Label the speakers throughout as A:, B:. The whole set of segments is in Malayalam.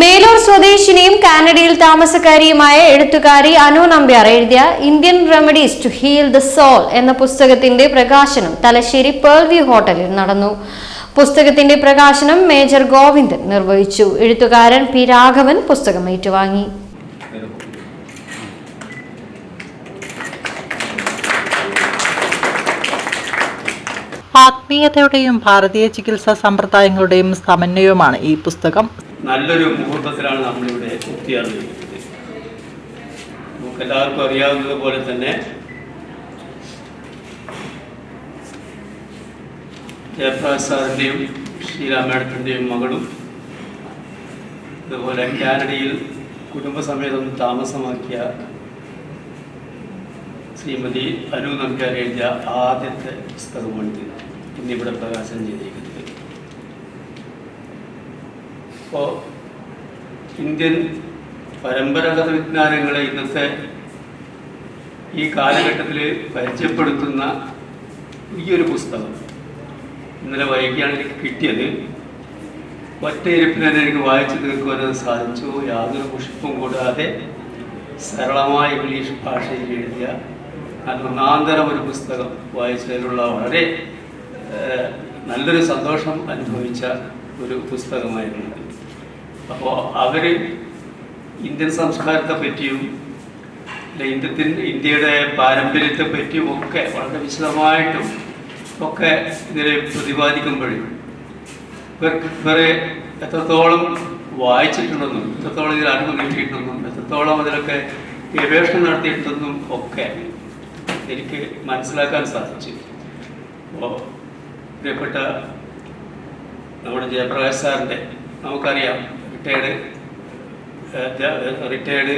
A: മേലൂർ സ്വദേശിനിയും കാനഡയിൽ താമസക്കാരിയുമായ എഴുത്തുകാരി അനു നമ്പ്യാർ എഴുതിയ Indian remedies to heal the soul എന്ന പുസ്തകത്തിന്റെ പ്രകാശനം തലശ്ശേരി പേൾവ്യൂ ഹോട്ടലിൽ നടന്നു. പുസ്തകത്തിന്റെ പ്രകാശനം മേജർ ഗോവിന്ദൻ നിർവഹിച്ചു. എഴുത്തുകാരൻ പി രാഘവൻ പുസ്തകം ഏറ്റുവാങ്ങി.
B: ആത്മീയതയുടെയും ഭാരതീയ ചികിത്സാ സമ്പ്രദായങ്ങളുടെയും സമന്വയവുമാണ് ഈ പുസ്തകം.
C: നല്ലൊരു മുഹൂർത്തത്തിലാണ് നമ്മളിവിടെ നമുക്ക് എല്ലാവർക്കും അറിയാവുന്നത് പോലെ തന്നെ ജയപ്രകാശ് സാറിന്റെയും ഷീല മകളും അതുപോലെ കാനഡയിൽ കുടുംബസമേതം താമസമാക്കിയ ശ്രീമതി അനു നമ്പ്യാർ എഴുതിയ ആദ്യത്തെ പുസ്തകമാണിത് ഇന്നിവിടെ പ്രകാശനം ചെയ്തിരിക്കുന്നത്. ഇപ്പോൾ ഇന്ത്യൻ പരമ്പരാഗത വിജ്ഞാനങ്ങളെ ഇന്നത്തെ ഈ കാലഘട്ടത്തിൽ പരിചയപ്പെടുത്തുന്ന ഈ ഒരു പുസ്തകം ഇന്നലെ വൈകിയാണ് എനിക്ക് കിട്ടിയത്. ഒറ്റയിരുപ്പിൽ തന്നെ എനിക്ക് വായിച്ചു തീർക്കുവാൻ സാധിച്ചു. യാതൊരു പുഷ്പവും കൂടാതെ സരളമായ ഇംഗ്ലീഷ് ഭാഷയിൽ എഴുതിയ ഒന്നാന്തരം ഒരു പുസ്തകം വായിച്ചതിലുള്ള വളരെ നല്ലൊരു സന്തോഷം അനുഭവിച്ച ഒരു പുസ്തകമായിരുന്നു അപ്പോൾ അവർ ഇന്ത്യൻ സംസ്കാരത്തെ പറ്റിയും ഇന്ത്യത്തിൻ ഇന്ത്യയുടെ പാരമ്പര്യത്തെ പറ്റിയും ഒക്കെ വളരെ വിശദമായിട്ടും ഒക്കെ ഇതിനെ പ്രതിപാദിക്കുമ്പോഴും ഇവരെ എത്രത്തോളം വായിച്ചിട്ടുണ്ടെന്നും എത്രത്തോളം ഇതിൽ അറിവ് കിട്ടിയിട്ടുണ്ടെന്നും എത്രത്തോളം അതിലൊക്കെ ഗവേഷണം നടത്തിയിട്ടുണ്ടെന്നും ഒക്കെ എനിക്ക് മനസ്സിലാക്കാൻ സാധിച്ചു. അപ്പോൾ പ്രിയപ്പെട്ട നമ്മുടെ ജയപ്രകാശ് സാറിന്റെ നമുക്കറിയാം റിട്ടയേർഡ് റിട്ടയേർഡ്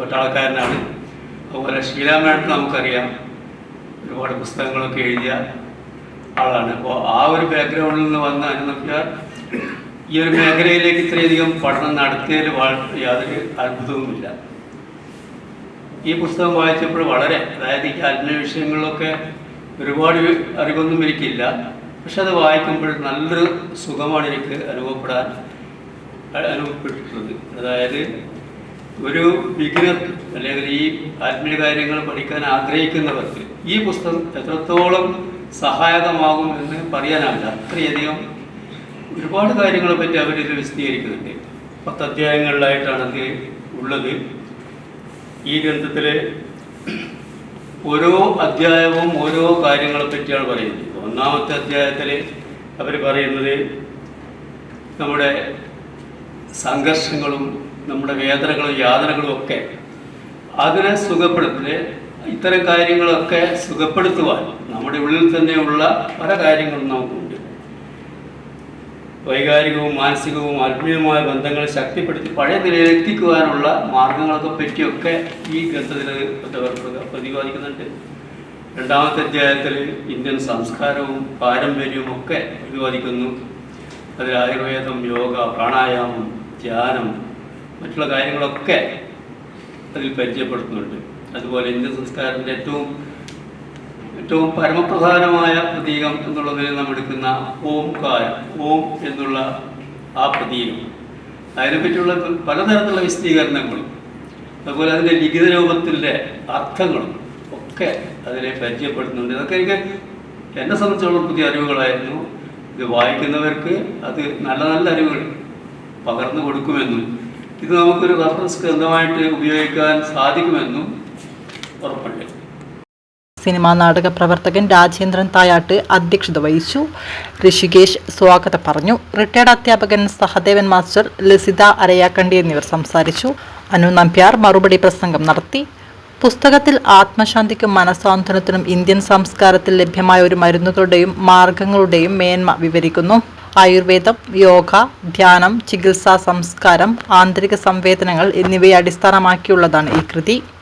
C: പട്ടാളക്കാരനാണ് അതുപോലെ ഷീല മാഡം നമുക്കറിയാം ഒരുപാട് പുസ്തകങ്ങളൊക്കെ എഴുതിയ ആളാണ്. അപ്പോൾ ആ ഒരു ബാക്ക്ഗ്രൗണ്ടിൽ നിന്ന് വന്ന അനുനമ്പ്യാർ ഈ ഒരു മേഖലയിലേക്ക് ഇത്രയധികം പഠനം നടത്തിയതിൽ യാതൊരു അത്ഭുതവുമില്ല. ഈ പുസ്തകം വായിച്ചപ്പോൾ വളരെ അതായത് ഈ ആത്മീയ വിഷയങ്ങളിലൊക്കെ ഒരുപാട് അറിവൊന്നും എനിക്കില്ല. പക്ഷെ അത് വായിക്കുമ്പോൾ നല്ലൊരു സുഖമാണ് എനിക്ക് അനുഭവപ്പെടാൻ അനുഭവപ്പെട്ടിട്ടുള്ളത്. അതായത് ഒരു ബിഗിനർ അല്ലെങ്കിൽ ഈ ആത്മീയ കാര്യങ്ങൾ പഠിക്കാൻ ആഗ്രഹിക്കുന്നവർക്ക് ഈ പുസ്തകം എത്രത്തോളം സഹായകമാകും എന്ന് പറയാനാവില്ല അത്രയധികം ഒരുപാട് കാര്യങ്ങളെ പറ്റി അവരിത് വിശദീകരിക്കുന്നുണ്ട്. പത്ത് അധ്യായങ്ങളിലായിട്ടാണ് ഉള്ളത്. ഈ ഗ്രന്ഥത്തിലെ ഓരോ അധ്യായവും ഓരോ കാര്യങ്ങളെ പറ്റിയാണ് പറയുന്നത്. ഒന്നാമത്തെ അധ്യായത്തിൽ അവർ പറയുന്നത് നമ്മുടെ സംഘർഷങ്ങളും നമ്മുടെ വേദനകളും യാതനകളും ഒക്കെ അതിനെ സുഖപ്പെടുത്തി ഇത്തരം കാര്യങ്ങളൊക്കെ സുഖപ്പെടുത്തുവാൻ നമ്മുടെ ഉള്ളിൽ തന്നെയുള്ള പല കാര്യങ്ങളും നമുക്കുണ്ട്. വൈകാരികവും മാനസികവും ആത്മീയവുമായ ബന്ധങ്ങൾ ശക്തിപ്പെടുത്തി പഴയ നിലയിൽ എത്തിക്കുവാനുള്ള മാർഗങ്ങളൊക്കെ പറ്റിയൊക്കെ ഈ ഗ്രന്ഥത്തിൽ പ്രതിപാദിക്കുന്നുണ്ട്. രണ്ടാമത്തെ അധ്യായത്തിൽ ഇന്ത്യൻ സംസ്കാരവും പാരമ്പര്യവും ഒക്കെ പ്രതിപാദിക്കുന്നു. അതിൽ ആയുർവേദം യോഗ പ്രാണായാമം ധ്യാനം മറ്റുള്ള കാര്യങ്ങളൊക്കെ അതിൽ പരിചയപ്പെടുത്തുന്നുണ്ട്. അതുപോലെ ഇന്ത്യൻ സംസ്കാരത്തിന്റെ ഏറ്റവും ഏറ്റവും പരമപ്രധാനമായ പ്രതീകം എന്നുള്ളതിൽ നാം എടുക്കുന്ന ഓംകാരം ഓം എന്നുള്ള ആ പ്രതീകം. അതിനെപ്പറ്റിയുള്ള പലതരത്തിലുള്ള വിശദീകരണങ്ങളും അതുപോലെ അതിന്റെ ലിഖിത രൂപത്തിന്റെ അർത്ഥങ്ങളും ഒക്കെ അതിനെ പരിചയപ്പെടുത്തുന്നുണ്ട്. ഇതൊക്കെ എനിക്ക് എന്നെ സംബന്ധിച്ചോളം പുതിയ അറിവുകളായിരുന്നു. ഇത് വായിക്കുന്നവർക്ക് അത് നല്ല നല്ല അറിവുകൾ പകർന്നു കൊടുക്കുമെന്നും ഇത് നമുക്കൊരു റഫറൻസ് ഗ്രന്ഥമായിട്ട് ഉപയോഗിക്കാൻ സാധിക്കുമെന്നും ഉറപ്പുണ്ട്.
B: സിനിമാ നാടക പ്രവർത്തകൻ രാജേന്ദ്രൻ തായാട്ട് അധ്യക്ഷത വഹിച്ചു. ഋഷികേഷ് സ്വാഗതം പറഞ്ഞു. റിട്ടയർഡ് അധ്യാപകൻ സഹദേവൻ മാസ്റ്റർ ലസിത അരയാക്കണ്ടി എന്നിവർ സംസാരിച്ചു. അനു നമ്പ്യാർ മറുപടി പ്രസംഗം നടത്തി. പുസ്തകത്തിൽ ആത്മശാന്തിക്കും മനസ്സാന്ത്വനത്തിനും ഇന്ത്യൻ സംസ്കാരത്തിൽ ലഭ്യമായ ഒരു മരുന്നുകളുടെയും മാർഗങ്ങളുടെയും മേന്മ വിവരിക്കുന്നു. ആയുർവേദം യോഗ ധ്യാനം ചികിത്സാ സംസ്കാരം ആന്തരിക സംവേദനങ്ങൾ എന്നിവയെ അടിസ്ഥാനമാക്കിയുള്ളതാണ് ഈ കൃതി.